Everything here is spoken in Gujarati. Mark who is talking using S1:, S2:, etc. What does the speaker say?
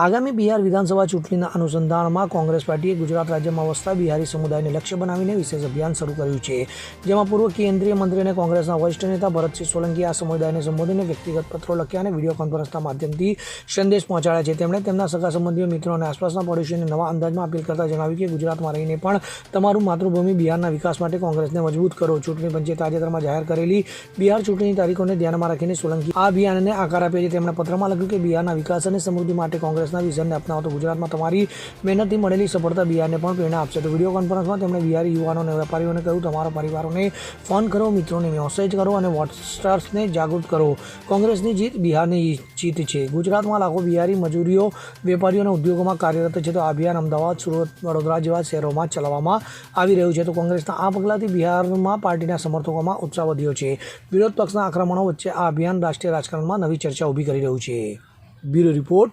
S1: આગામી બિહાર વિધાનસભા ચૂંટણીના અનુસંધાનમાં કોંગ્રેસ પાર્ટીએ ગુજરાત રાજ્યમાં વસતા બિહારી સમુદાયને લક્ષ્ય બનાવીને વિશેષ અભિયાન શરૂ કર્યું છે. જેમાં પૂર્વ કેન્દ્રીય મંત્રી અને કોંગ્રેસના વરિષ્ઠ નેતા ભરતસિંહ સોલંકીએ આ સમુદાયને સંબોધીને વ્યક્તિગત પત્રો લખ્યા અને વીડિયો કોન્ફરન્સના માધ્યમથી સંદેશ પહોંચાડ્યા છે. તેમણે તેમના સગા સંબંધીઓ, મિત્રો અને આસપાસના પડોશીઓને નવા અંદાજમાં અપીલ કરતા જણાવ્યું કે ગુજરાતમાં રહીને પણ તમારું માતૃભૂમિ બિહારના વિકાસ માટે કોંગ્રેસને મજબૂત કરો. ચૂંટણી પંચે તાજેતરમાં જાહેર કરેલી બિહાર ચૂંટણી તારીખોને ધ્યાનમાં રાખીને સોલંકી આ અભિયાનને આકાર આપ્યો છે. તેમણે પત્રમાં લખ્યું કે બિહારના વિકાસ અને સમૃદ્ધિ માટે કોંગ્રેસના વિઝનને અપનાવતો ગુજરાતમાં તમારી મહેનતથી મળેલી સફળતા બિહારને પણ પ્રેરણા આપશે. તો વીડિયો કોન્ફરન્સમાં તેમણે બિહારી યુવાનોને, વેપારીઓને કહ્યું, તમારા પરિવારોને ફોન કરો, મિત્રોને મેસેજ કરો અને વોટસ્ટાર્સને જાગૃત કરો. કોંગ્રેસની જીત બિહારની જીત છે. ગુજરાતમાં લાખો બિહારી મજૂરીઓ, વેપારીઓ અને ઉદ્યોગોમાં કાર્યરત છે. તો આ અભિયાન અમદાવાદ, સુરત, વડોદરા જેવા શહેરોમાં ચલાવવામાં આવી રહ્યું છે. તો કોંગ્રેસના આ પગલાંથી બિહારમાં પાર્ટીના સમર્થકોમાં ઉત્સાહ વધ્યો છે. વિરોધ પક્ષના આક્રમણો વચ્ચે આ અભિયાન રાષ્ટ્રીય રાજકારણમાં નવી ચર્ચા ઊભી કરી રહ્યું છે. Bureau report